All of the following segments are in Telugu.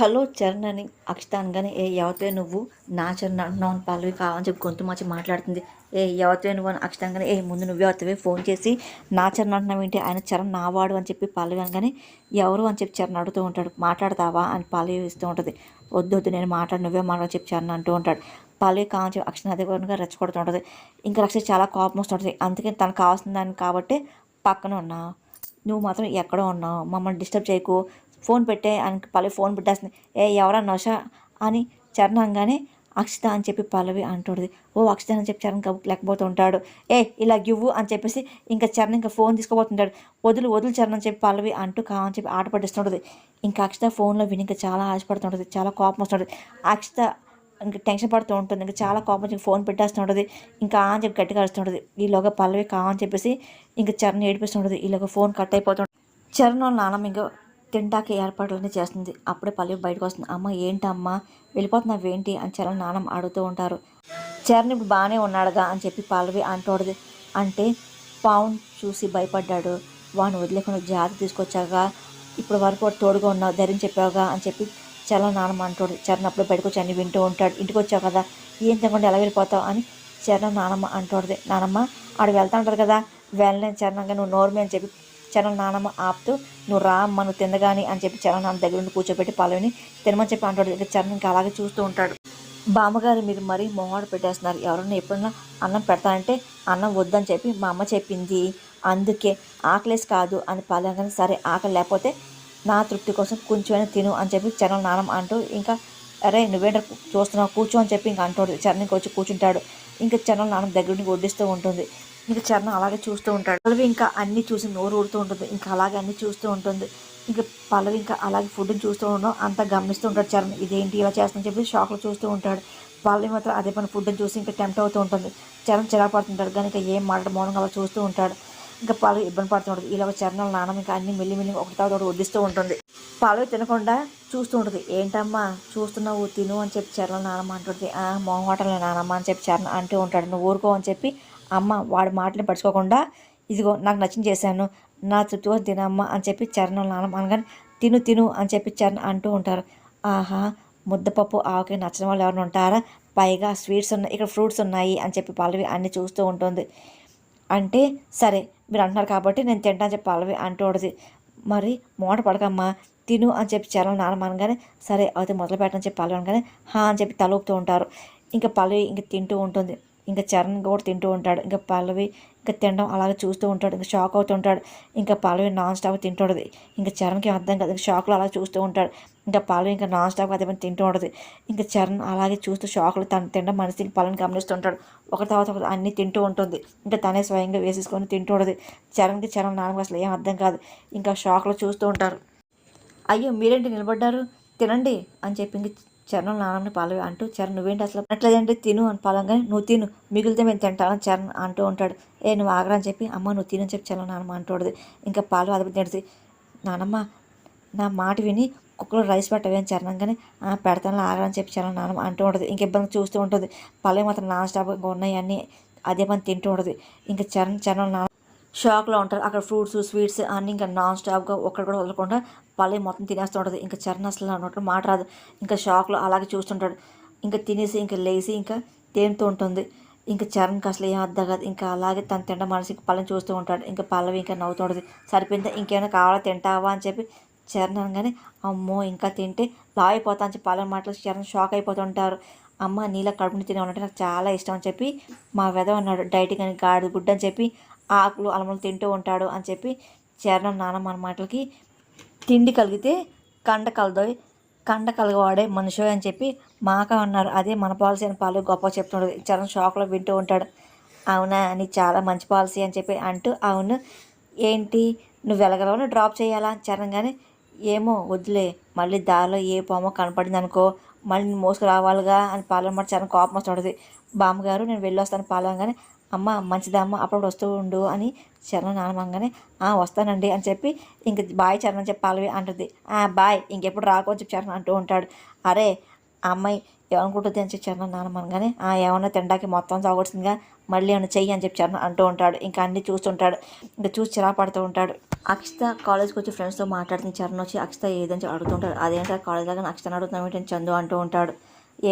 హలో చరణ్ అని అక్షిత అనగానే ఏ ఎవతే నువ్వు నా చరణ్ అంటున్నావు అని పల్లవి కావాలని చెప్పి గొంతు మార్చి మాట్లాడుతుంది. ఏ ఎవతే నువ్వు అని అక్షిత అనగానే ఏ ముందు నువ్వే అవుతావే ఫోన్ చేసి నా చరణ్ అంటున్నావు ఏంటి? ఆయన చరణ్ నా వాడు అని చెప్పి పల్లవి అనగానే ఎవరు అని చెప్పి చరణ్ అడుగుతూ ఉంటాడు. మాట్లాడతావా? అని పల్లవి ఇస్తూ ఉంటుంది. వద్దు వద్దు నేను మాట్లాడు నువ్వే మాట్లాడు చెప్పి చరణ్ అంటూ ఉంటాడు. పల్లవి కావాలని చెప్పి అక్షిత అదే విధంగా రెచ్చగొడుతుంటుంది ఇంకా అక్షిత చాలా కోపం వస్తుంటుంది అందుకని తనకు కావాల్సిన దాన్ని కాబట్టి పక్కన ఉన్నా. నువ్వు మాత్రం ఎక్కడో ఉన్నావు. మమ్మల్ని డిస్టర్బ్ చేయకు. ఫోన్ పెట్టే ఆయనకి పల్లవి ఫోన్ పెట్టేస్తుంది. ఏ ఎవరా నష? అని చరణంగానే అక్షిత అని చెప్పి పల్లవి అంటుంది ఓ అక్షిత అని చెప్పి చరణ్ లేకపోతూ ఉంటాడు. ఏ ఇలా గివ్వు అని చెప్పేసి ఇంకా చరణ్ ఇంకా ఫోన్ తీసుకోబోతుంటాడు. వదులు వదులు చరణ్ అని చెప్పి పల్లవి అంటూ కావని చెప్పి ఆట పట్టిస్తుంటుంది. ఇంకా అక్షిత ఫోన్లో విని ఇంకా చాలా ఆశపడుతుంటుంది. చాలా కోపం వస్తుంటుంది. అక్షిత ఇంకా టెన్షన్ పడుతూ ఉంటుంది. ఇంకా చాలా కోపం వచ్చి ఫోన్ పెట్టేస్తుంటుంది. ఇంకా అని చెప్పి గట్టిగా అరుస్తుంటుంది. ఈలోగా పల్లవి కావని చెప్పేసి ఇంకా చరణ్ ఏడిపిస్తుంటుంది. ఈలోగా ఫోన్ కట్ అయిపోతుంది చరణ్ వాళ్ళ నాన్నమ్మ ఇంకా తింటాకి ఏర్పాట్లన్నీ చేస్తుంది. అప్పుడే పల్లవి బయటకు వస్తుంది. అమ్మ ఏంటమ్మా? వెళ్ళిపోతున్నావు ఏంటి? అని చరణ్ నానమ్మ అడుగుతూ ఉంటారు. చరణ్ ఇప్పుడు బాగానే ఉన్నాడుగా అని చెప్పి పల్లవి అంటోడది అంటే పావును చూసి భయపడ్డాడు. వాడిని వదిలేకుండా జాతి తీసుకొచ్చాక ఇప్పుడు వరకు తోడుగా ఉన్నావు ధైర్యం చెప్పావుగా అని చెప్పి చరణ్ నానమ్మ అంటాడు చరణ్ అప్పుడు బయటకు వచ్చి అన్ని వింటూ ఉంటాడు. ఇంటికి వచ్చావు కదా? ఏం తినకుండా ఎలా వెళ్ళిపోతావు? అని చరణ్ నానమ్మ అంటోడది నానమ్మ ఆడు వెళ్తా ఉంటారు కదా? వెళ్ళలేని చరణంగా నువ్వు నోర్మే అని చెప్పి చరణ్ నానమ్మ ఆపుతూ నువ్వు రా అమ్మ నువ్వు తిందగాని అని చెప్పి చరణ్ నాన్న దగ్గర నుండి కూర్చోబెట్టి పల్లవిని తినమని చెప్పి అంటాడు. ఇక చరణ్ ఇంకా అలాగే చూస్తూ ఉంటాడు. బామ్మగారు మీరు మరీ మొహాడు పెట్టేస్తున్నారు. ఎవరన్నా ఎప్పుడన్నా అన్నం పెడతానంటే అన్నం వద్దని చెప్పి మా అమ్మ చెప్పింది. అందుకే ఆకలేసి కాదు అని పల్లెగానే సరే ఆకలి లేకపోతే నా తృప్తి కోసం కొంచెమైనా తిను అని చెప్పి చరణ్ నానం అంటూ ఇంకా అరే నువ్వేంట చూస్తున్నావు? కూర్చో అని చెప్పి ఇంకా అంటాడు. చరణ్ వచ్చి కూర్చుంటాడు. ఇంకా చరణ్ నాన్న దగ్గర నుండి వడ్డిస్తూ ఉంటుంది. ఇంకా చరణ్ అలాగే చూస్తూ ఉంటాడు. పల్లవి ఇంకా అన్ని చూసి నోరు ఊడుతూ ఉంటుంది. ఇంకా అలాగే అన్ని చూస్తూ ఉంటుంది. ఇంకా పల్లవి ఇంకా అలాగే ఫుడ్ని చూస్తూ ఉండడం అంతా గమనిస్తూ ఉంటాడు చరణ్. ఇదేంటి ఇలా చేస్తుందని చెప్పి షాక్లో చూస్తూ ఉంటాడు. పల్లవి మాత్రం అదే పని ఫుడ్ని చూసి ఇంకా టెంప్ట్ అవుతూ ఉంటుంది. చరణ్ చిరాపడుతుంటాడు కానీ ఇంకా ఏం మాట మౌనంగా అలా చూస్తూ ఉంటాడు. ఇంకా పల్లవి ఇబ్బంది పడుతుంటుంది ఇలా చరణాల వాళ్ళ ఇంకా అన్ని మిల్లి మిల్లి ఒకటి తర్వాత వడ్డిస్తూ ఉంటుంది. పల్లవి తినకుండా చూస్తూ ఉంటుంది. ఏంటమ్మా? చూస్తున్నావు తిను అని చెప్పి చరణ్ నానమ్మ అంటుంది. మొహం మొహమాటలే నానమ్మ అని చెప్పి చరణ అంటూ ఉంటాడు. నువ్వు ఊరుకో అని చెప్పి అమ్మ వాడి మాటని పడుచుకోకుండా ఇదిగో నాకు నచ్చింది చేశాను నా తృప్తిగా తినమ్మ అని చెప్పి చరణం నానమ్మ అనగానే తిను తిను అని చెప్పి చరణ్ అంటూ ఉంటారు. ఆహా ముద్దపప్పు ఆవకాయ నచ్చిన వాళ్ళు ఎవరైనా ఉంటారా? పైగా స్వీట్స్ ఉన్నాయి ఇక్కడ ఫ్రూట్స్ ఉన్నాయి అని చెప్పి పల్లవి అన్ని చూస్తూ ఉంటుంది. అంటే సరే మీరు అంటున్నారు కాబట్టి నేను తింటాను చెప్పి పల్లవి అంటూ ఉంటుంది. మరి మూట పడకమ్మా తిను అని చెప్పి చరణ్ నానమ్మ అనగానే సరే అయితే మొదలు పెట్టని చెప్పి పల్లవి అనగానే హా అని చెప్పి తలుపుతూ ఉంటారు. ఇంకా పల్లవి ఇంకా తింటూ ఉంటుంది. ఇంకా చరణ్ కూడా తింటూ ఉంటాడు. ఇంకా పల్లవి ఇంకా తినడం అలాగే చూస్తూ ఉంటాడు. ఇంకా షాక్ అవుతూ ఉంటాడు. ఇంకా పల్లవి నాన్ స్టాప్ తింటుంటుంది ఇంకా చరణ్కి అర్థం కాదు. ఇంకా షాక్లో అలా చూస్తూ ఉంటాడు. ఇంకా పల్లవి ఇంకా నాన్ స్టాప్ అదే పని తింటూ ఉంటుంది. ఇంకా చరణ్ అలాగే చూస్తూ షాక్లో తను తినడం మనిషికి పళ్ళని గమనిస్తుంటాడు ఒక తర్వాత ఒకటి అన్నీ తింటూ ఉంటుంది. ఇంకా తనే స్వయంగా వేసేసుకొని తింటూ ఉంటుంది. చరణ్కి చరణ్ నాన్నకి అసలు ఏం అర్థం కాదు. ఇంకా షాక్లో చూస్తూ ఉంటారు. అయ్యో మీరేంటి నిలబడ్డారు? తినండి అని చెప్పి ఇంక చరణ్ నానమ్మని పాలు అంటూ చరణ్ నువ్వేంటి అసలు అట్లేదంటే తిను అని పలంగానే నువ్వు తిను మిగిలితే మేము తింటాను చరణ్ అంటూ ఉంటాడు. ఏ నువ్వు ఆగరా అని చెప్పి అమ్మ నువ్వు తినని చెప్పి చరణ్ నానమ్మ అంటూడదు ఇంకా పాలు అది తింటుంది. నానమ్మ నా మాట విని కుక్కలో రైస్ పెట్టవే అని చరణంగానే పెడతాను ఆగరని చెప్పి చరణ్ నానమ్మ అంటూ ఉంటుంది. ఇంక ఇబ్బంది చూస్తూ ఉంటుంది. పల్లవి మాత్రం నాన్ స్టాప్ ఇంకా ఉన్నాయి అన్నీ అదే పని తింటూ ఉంటుంది. ఇంకా చరణ్ చరణ్ నాన్న షాక్లో ఉంటారు. అక్కడ ఫ్రూట్స్ స్వీట్స్ అన్నీ ఇంకా నాన్ స్టాప్గా ఒక్కడ కూడా వదలకుండా పల్లె మొత్తం తినేస్తూ ఉంటుంది. ఇంకా చరణ్ అసలు అన్నట్టు మాట రాదు. ఇంకా షాక్లో అలాగే చూస్తుంటాడు. ఇంకా తినేసి ఇంకా లేచి ఇంకా తేనుతూ ఉంటుంది. ఇంకా చరణ్కి అసలు ఏం అర్థం కాదు. ఇంకా అలాగే తను తినడం ఇంకా పళ్ళని చూస్తూ ఉంటాడు. ఇంకా పల్లవి ఇంకా నవ్వుతుంటుంది సరిపోయిందా? ఇంకేమైనా కావాలా? తింటావా? అని చెప్పి చరణ్ అనగానే అమ్మో ఇంకా తింటే లావ్ అని చెప్పి పల్లెని మాటలు చరణ్ షాక్ అయిపోతుంటారు అమ్మ నీళ్ళ కడుపుని తినే నాకు చాలా ఇష్టం అని చెప్పి మా వెధ అన్నాడు డైట్ కానీ గాడి గుడ్డ అని చెప్పి ఆకులు అలమలు తింటూ ఉంటాడు అని చెప్పి చరణం నానమ్మ మన మాటలకి తిండి కలిగితే కండ కలదోయ్ కండ కలగవాడే మనిషి అని చెప్పి మాక అన్నారు. అదే మన పాలసీ అని పాలు గొప్ప చెప్తున్నాడు. చరణ్ షాక్లో వింటూ ఉంటాడు. అవునా నీ చాలా మంచి పాలసీ అని చెప్పి అంటూ అవును ఏంటి? నువ్వు వెలగలవని డ్రాప్ చేయాలా? చరణ్ కానీ ఏమో వద్దులే. మళ్ళీ దారిలో ఏ పామో కనపడింది అనుకో మళ్ళీ నేను మోసుకు రావాలిగా అని పాలనమాట చరణ్ కోపం వస్తుంటుంది. బామ్మగారు నేను వెళ్ళొస్తాను పాలంగానే అమ్మ మంచిదమ్మ అప్పుడు వస్తూ ఉండు అని చరణ్ నానమంగానే "ఆ, వస్తానండి అని చెప్పి ఇంక బాయ్ చరణ్ చెప్పాలి చెప్పి అంటుంది. "ఆ, బాయ్ ఇంకెప్పుడు రాకో అని చెప్పి చరణ్ అంటూ ఉంటాడు. అరే అమ్మాయి ఏమనుకుంటుంది అని చెప్పి చరణ్ నాన్న అనగానే ఆ ఏమన్నా తినడానికి మొత్తం సాగొచ్చిందిగా మళ్ళీ ఏమైనా చెయ్యి అని చెప్పి చరణ్ అంటూ ఉంటాడు. ఇంకా అన్ని చూస్తుంటాడు ఇంకా చూసి చిరా పడుతూ ఉంటాడు. అక్షిత కాలేజ్కి వచ్చి ఫ్రెండ్స్తో మాట్లాడుతున్న చరణ్ వచ్చి అక్షిత ఏదని అడుగుతుంటాడు అదేంటో కాలేజ్ దగ్గర అక్షితను అడుగుతున్నాం ఏంటని చందు అంటూ ఉంటాడు.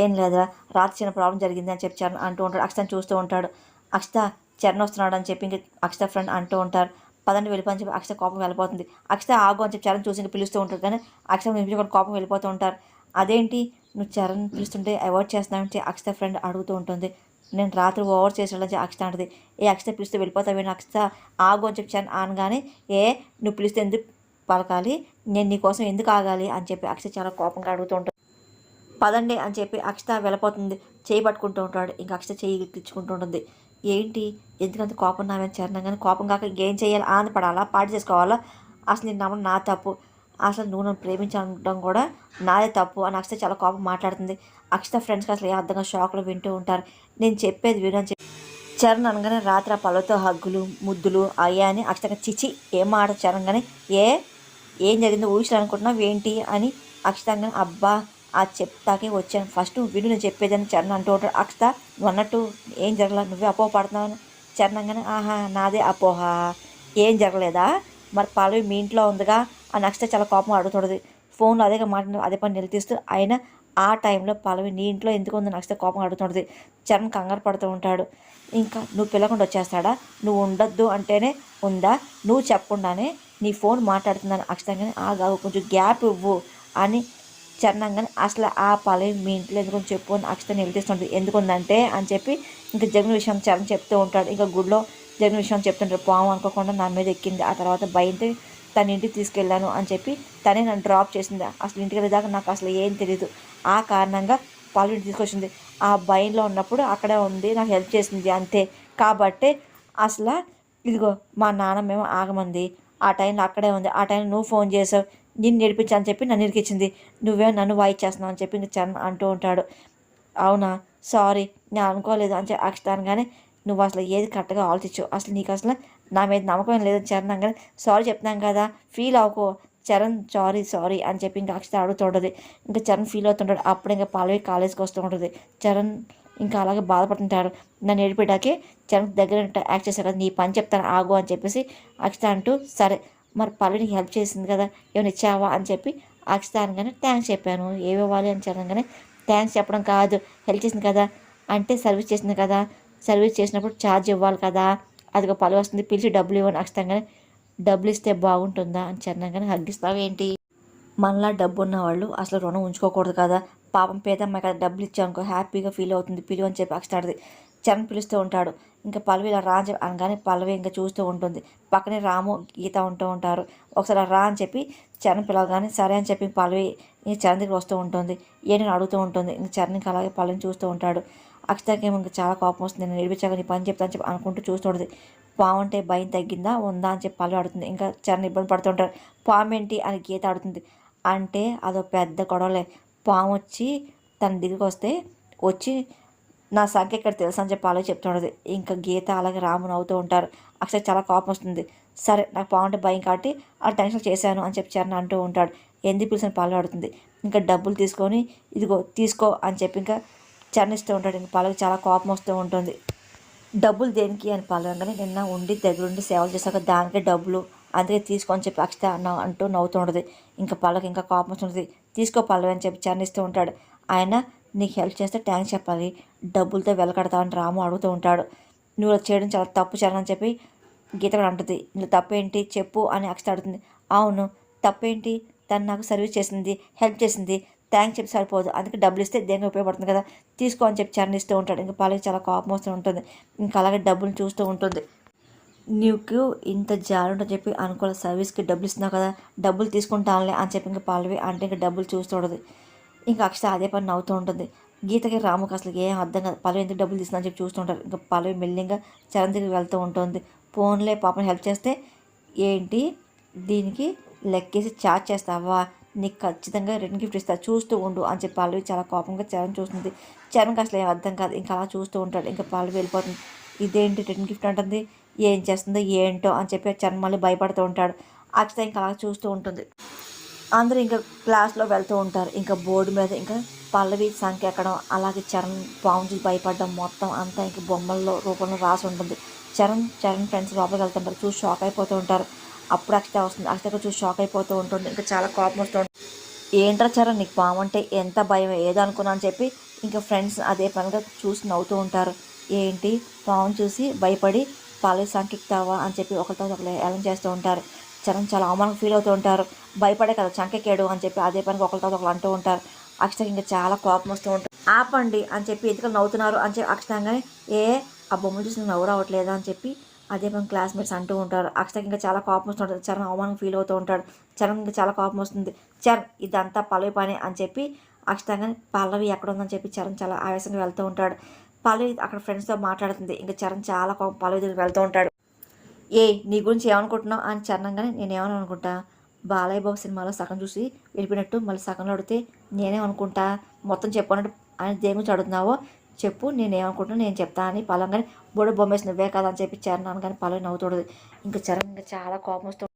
ఏం లేదా రాత్రి చిన్న ప్రాబ్లం జరిగింది అని చెప్పి చరణ్ అంటూ ఉంటాడు. అక్షితను చూస్తూ ఉంటాడు. అక్షిత చరణ్ వస్తున్నాడు అని చెప్పి ఇంక అక్షిత ఫ్రెండ్ అంటూ ఉంటారు. పదండి వెళ్ళిపోని చెప్పి అక్షత కోపం వెళ్ళిపోతుంది. అక్షత ఆగు అని చెప్పి చరణ్ చూసి పిలుస్తూ ఉంటారు కానీ అక్షత నిమిషం కోపం వెళ్ళిపోతూ ఉంటారు. అదేంటి? నువ్వు చరణ్ పిలుస్తుంటే అవాయిడ్ చేస్తున్నావంటే అక్షత ఫ్రెండ్ అడుగుతూ ఉంటుంది. నేను రాత్రి ఓవర్ చేసేళ్ళని అక్షత అంటది. ఏ అక్షత పిలిస్తే వెళ్ళిపోతావేనా అక్షత ఆగు అని చెప్పి చరణ్ అనగానే ఏ నువ్వు పిలిస్తే ఎందుకు పలకాలి? నేను నీ కోసం ఎందుకు ఆగాలి? అని చెప్పి అక్షత చాలా కోపంగా అడుగుతూ ఉంటుంది. పదండి అని చెప్పి అక్షత వెళ్ళిపోతుంది. చేయి పట్టుకుంటూ ఉంటాడు. ఇంకా అక్షత చేయి తెచ్చుకుంటూ ఉంటుంది. ఏంటి? ఎందుకంత కోపం నావని చరణం కానీ కోపం కాక ఇంకేం చేయాలి? ఆనందపడాలా? పాటి చేసుకోవాలా? అసలు నేను నమ్మడం నా తప్పు. అసలు నువ్వు నన్ను ప్రేమించడం కూడా నాదే తప్పు అని అక్షిత చాలా కోపం మాట్లాడుతుంది. అక్షత ఫ్రెండ్స్కి అసలు ఏ అర్థంగా షాక్లో వింటూ ఉంటారు. నేను చెప్పేది విను చెప్పి చరణ్ అనగానే రాత్రి ఆ పళ్ళతో హగ్గులు ముద్దులు అయ్యా అని అక్షతగా చిచి ఏం మాట చరణ్ కానీ ఏ? ఏం జరిగిందో ఊహించాలి అనుకుంటున్నావు ఏంటి? అని అక్షితంగా అబ్బా ఆ చెప్తాకే వచ్చాను. ఫస్ట్ విను నేను చెప్పేదని చరణ్ అంటూ ఉంటాడు. అక్షత నువ్వు అన్నట్టు ఏం జరగల? నువ్వే అపోహ పడుతున్నావు చరణంగానే ఆహా నాదే అపోహ. ఏం జరగలేదా? మరి పాలవి మీ ఇంట్లో ఉందిగా? ఆ నెక్స్ట్ చాలా కోపం అడుగుతుంది ఫోన్లో అదే మాట అదే పని నిలదీస్తూ ఆయన ఆ టైంలో పల్లవి నీ ఇంట్లో ఎందుకు ఉంది? నెక్స్ట్ కోపం అడుగుతుంది చరణ్ కంగారు పడుతూ ఉంటాడు. ఇంకా నువ్వు పిల్లకుండా వచ్చేస్తాడా? నువ్వు ఉండొద్దు అంటేనే ఉందా? నువ్వు చెప్పకుండానే నీ ఫోన్ మాట్లాడుతుందని అక్షతంగానే ఆగా కొంచెం గ్యాప్ ఇవ్వు అని చరణంగానే అసలు ఆ పల్లవి మీ ఇంట్లో ఎందుకు చెప్పు అని అక్షత నిలదీస్తుంది ఎందుకుందంటే అని చెప్పి ఇంకా జగన్ విషయం చరణ్ చెప్తూ ఉంటాడు. ఇంకా గుడిలో జరిగిన విషయం చెప్తుంటారు పాము అనుకోకుండా నా మీద ఎక్కింది. ఆ తర్వాత భయంతో తన ఇంటికి తీసుకెళ్ళాను అని చెప్పి తనే నన్ను డ్రాప్ చేసింది. అసలు ఇంటికి వెళ్ళేదాకా నాకు అసలు ఏం తెలియదు ఆ కారణంగా పాలు ఇంటికి తీసుకొచ్చింది. ఆ భయంలో ఉన్నప్పుడు అక్కడే ఉంది నాకు హెల్ప్ చేసింది అంతే. కాబట్టే అసలు ఇదిగో మా నాన్న మేము ఆగమంది. ఆ టైంలో అక్కడే ఉంది. ఆ టైంలో నువ్వు ఫోన్ చేసావు. నేను నేర్పించని చెప్పి నన్ను ఇరికిచ్చింది. నువ్వే నన్ను వాయిచ్చేస్తున్నావు అని చెప్పి చరణ్ అంటూ ఉంటాడు. అవునా? సారీ నేను అనుకోలేదు. అని చెప్పి అక్షతాను కానీ నువ్వు అసలు ఏది కరెక్ట్గా ఆలోచించు. అసలు నీకు అసలు నా మీద నమ్మకం లేదు. చరణ్ కానీ సారీ చెప్తున్నాం కదా. ఫీల్ అవ్వకో. చరణ్ సారీ సారీ అని చెప్పి ఇంకా అక్షత అడుగుతుంటుంది ఇంకా చరణ్ ఫీల్ అవుతుంటాడు అప్పుడు ఇంకా పాలవి కాలేజ్కి వస్తూ ఉంటుంది. చరణ్ ఇంకా అలాగే బాధపడుతుంటాడు. నన్ను ఏడిపెట్టాకే చరణ్ దగ్గర యాక్ట్ చేశారు కదా. నీ పని చెప్తాను ఆగు అని చెప్పేసి అక్షత అంటూ సరే మరి పల్లవికి హెల్ప్ చేసింది కదా. ఏమైనా ఇచ్చావా అని చెప్పి అక్షిత అనగానే థ్యాంక్స్ చెప్పాను. ఏమి ఇవ్వాలి? అని చెప్పగానే థ్యాంక్స్ చెప్పడం కాదు. హెల్ప్ చేసింది కదా. అంటే సర్వీస్ చేసింది కదా. సర్వీస్ చేసినప్పుడు ఛార్జ్ ఇవ్వాలి కదా. అది ఒక పలు వస్తుంది పిలిచి డబ్బులు ఇవ్వని ఖచ్చితంగానే డబ్బులు ఇస్తే బాగుంటుందా అని చిన్నగానే హగ్గిస్తావు ఏంటి? మనలా డబ్బు ఉన్నవాళ్ళు అసలు రుణం ఉంచుకోకూడదు కదా. పాపం పేదమ్మాయి కదా డబ్బులు ఇచ్చామనుకో హ్యాపీగా ఫీల్ అవుతుంది పిలువ అని చెప్పి అక్షతాడిది చరణ్ పిలుస్తూ ఉంటాడు. ఇంకా పల్లవి ఇలా రా అని చెప్పి అనగానే పల్లవి ఇంకా చూస్తూ ఉంటుంది. పక్కనే రాము గీత ఉంటూ ఉంటారు. ఒకసారి రా అని చెప్పి చరణ్ పిలవగానే సరే అని చెప్పి పల్లవి చరణ్ దగ్గర వస్తూ ఉంటుంది. ఏంటని అడుగుతూ ఉంటుంది. ఇంక చరణ్ ఇంకా అలాగే పల్లవిని చూస్తూ ఉంటాడు. అక్షతకి ఇంకా చాలా కోపం వస్తుంది. నేను నేర్పించాక నీ పని చెప్తాను చెప్పి అనుకుంటూ చూస్తుంటుంది. పాముంటే భయం తగ్గిందా? ఉందా అని చెప్పి పళ్ళు ఆడుతుంది ఇంకా చరణ్ ఇబ్బంది పడుతుంటారు పాము ఏంటి? అని గీత ఆడుతుంది అంటే అదో పెద్ద గొడవలే. పాము వచ్చి తన దిగుకి వస్తే వచ్చి నా సంఖ్య ఇక్కడ తెలుసు అని చెప్పి అలాగే చెప్తుండదు ఇంకా గీత అలాగే రాము నవ్వుతూ ఉంటారు. అక్షయ్ చాలా కోపం వస్తుంది. సరే నాకు బాగుంటే భయం కాబట్టి ఆ టెన్షన్ చేశాను అని చెప్పి చరణ్ అంటూ ఉంటాడు. ఎందుకు పిలిచిన? పాలు ఆడుతుంది ఇంకా డబ్బులు తీసుకొని ఇదిగో తీసుకో అని చెప్పి ఇంకా చరణిస్తూ ఉంటాడు ఇంకా పాలకు చాలా కోపం వస్తూ ఉంటుంది. డబ్బులు దేనికి అని పాల్గొనగానే నిన్న ఉండి దగ్గరుండి సేవలు చేశాక దానికే డబ్బులు అందుకే తీసుకొని చెప్పి అక్షత అన్న అంటూ నవ్వుతూ ఉంటుంది. ఇంకా పళ్ళకి ఇంకా కోపం వస్తుంది తీసుకో పల్లవి అని చెప్పి చరణిస్తూ ఉంటాడు. ఆయన నీకు హెల్ప్ చేస్తే ట్యాంక్స్ చెప్పాలి. డబ్బులతో వెలకడతామని రాము అడుగుతూ ఉంటాడు. నువ్వు చేయడం చాలా తప్పు అని చెప్పి గీత కూడా అంటుంది. నువ్వు తప్పేంటి? చెప్పు అని అక్షత అడుగుతుంది. అవును తప్పేంటి? తను నాకు సర్వీస్ చేసింది హెల్ప్ చేసింది. థ్యాంక్స్ చెప్పి సరిపోదు. అందుకే డబ్బులు ఇస్తే దేనికి ఉపయోగపడుతుంది కదా? తీసుకో అని చెప్పి చరణిస్తూ ఇస్తూ ఉంటాడు. ఇంకా పాలకి చాలా కోపం వస్తూ ఉంటుంది. ఇంకా అలాగే డబ్బులు చూస్తూ ఉంటుంది. నీకు ఇంత జారుంటని చెప్పి అనుకోవాలి సర్వీస్కి డబ్బులు ఇస్తున్నావు కదా డబ్బులు తీసుకుంటానులే అని చెప్పి ఇంకా పాలవి అంటే ఇంకా డబ్బులు చూస్తూ ఉంటుంది. ఇంకా అక్షత అదే పని నవ్వుతూ ఉంటుంది. గీతకి రాముకి అసలు ఏం అర్థం కాదు. పల్లవి ఎందుకు డబ్బులు తీసుకున్నా చెప్పి చూస్తుంటారు ఇంకా పల్లవి మెల్లింగా చరణ్ దగ్గరికి వెళ్తూ ఉంటుంది. ఫోన్లే పాపని హెల్ప్ చేస్తే ఏంటి? దీనికి లెక్కేసి చార్జ్ చేస్తావా? నీకు ఖచ్చితంగా రిటర్న్ గిఫ్ట్ ఇస్తా. చూస్తూ ఉండు అని చెప్పి పల్లవి చాలా కోపంగా చరణ్ చూస్తుంది. చరణ్కి అసలు ఏం అర్థం కాదు. ఇంకా అలా చూస్తూ ఉంటాడు. ఇంకా పల్లవి వెళ్ళిపోతుంది. ఇదేంటి రిటర్న్ గిఫ్ట్ అంటుంది. ఏం చేస్తుందో ఏంటో అని చెప్పి చరణ్ మళ్ళీ భయపడుతూ ఉంటాడు. అక్షత ఇంకా అలా చూస్తూ ఉంటుంది. అందరూ ఇంకా క్లాస్లో వెళ్తూ ఉంటారు. ఇంకా బోర్డు మీద ఇంకా పల్లవి సంఖ్య ఎక్కడం అలాగే చరణ్ పాము చూసి భయపడడం మొత్తం అంతా ఇంకా బొమ్మల్లో రూపంలో రాసి ఉంటుంది. చరణ్ చరణ్ ఫ్రెండ్స్ లోపలికి వెళ్తుంటారు. చూసి షాక్ అయిపోతూ ఉంటారు. అప్పుడు అక్షత వస్తుంది. అక్షత చూసి షాక్ అయిపోతూ ఉంటుంది. ఇంకా చాలా కోపం వస్తూ ఉంటుంది. ఏంట్రా చరణ్ నీకు పాము అంటే ఎంత భయం? ఏదో అనుకున్నా అని చెప్పి ఇంకా ఫ్రెండ్స్ అదే పనిగా చూసి నవ్వుతూ ఉంటారు. ఏంటి? పాము చూసి భయపడి పల్లవి సంకెక్తావా అని చెప్పి ఒకరితో ఒకరు ఏలం చేస్తూ ఉంటారు. చరణ్ చాలా అవమానం ఫీల్ అవుతూ ఉంటారు. భయపడే కదా చంకెక్కాడు అని చెప్పి అదే పనికి ఒకరితో ఒకరు అంటూ ఉంటారు. అక్షతకి ఇంకా చాలా కోపం వస్తూ ఉంటుంది. ఆపండి అని చెప్పి ఎందుకు నవ్వుతున్నారు. అని చెప్పి అక్షతంగానే ఏ ఆ బొమ్మలు చూసి నవ్వు రావట్లేదా అని చెప్పి అదే మన క్లాస్మేట్స్ అంటూ ఉంటారు. అక్షతకి ఇంకా చాలా కోపం వస్తుంటుంది. చరణ్ అవమానం ఫీల్ అవుతూ ఉంటాడు. చరణ్ ఇంకా చాలా కోపం వస్తుంది. చరణ్ ఇదంతా పల్లవి పని అని చెప్పి అక్షతంగా పల్లవి ఎక్కడ ఉందని చెప్పి చరణ్ చాలా ఆవేశంగా వెళ్తూ ఉంటాడు. పల్లవి అక్కడ ఫ్రెండ్స్తో మాట్లాడుతుంది. ఇంకా చరణ్ చాలా కోపం పల్లవి దగ్గరికి వెళ్తూ ఉంటాడు. ఏ నీ గురించి ఏమనుకుంటున్నావు? అని చరణంగానే నేను ఏమని అనుకుంటా బాలయ్య బాబు సినిమాలో సగం చూసి వెళ్ళిపోయినట్టు మళ్ళీ సగంలో అడిగితే నేనేమనుకుంటా? మొత్తం చెప్పనట్టు ఆయన దేని గురించి అడుగుతున్నావో చెప్పు నేను ఏమనుకుంటున్నా నేను చెప్తా అని పలంగానే బోడ బొమ్మేసి నువ్వే కదా అని చెప్పి చరణ్ కానీ పలం నవ్వుతూడదు ఇంకా చరణ్ ఇంకా చాలా కోపం వస్తుంది.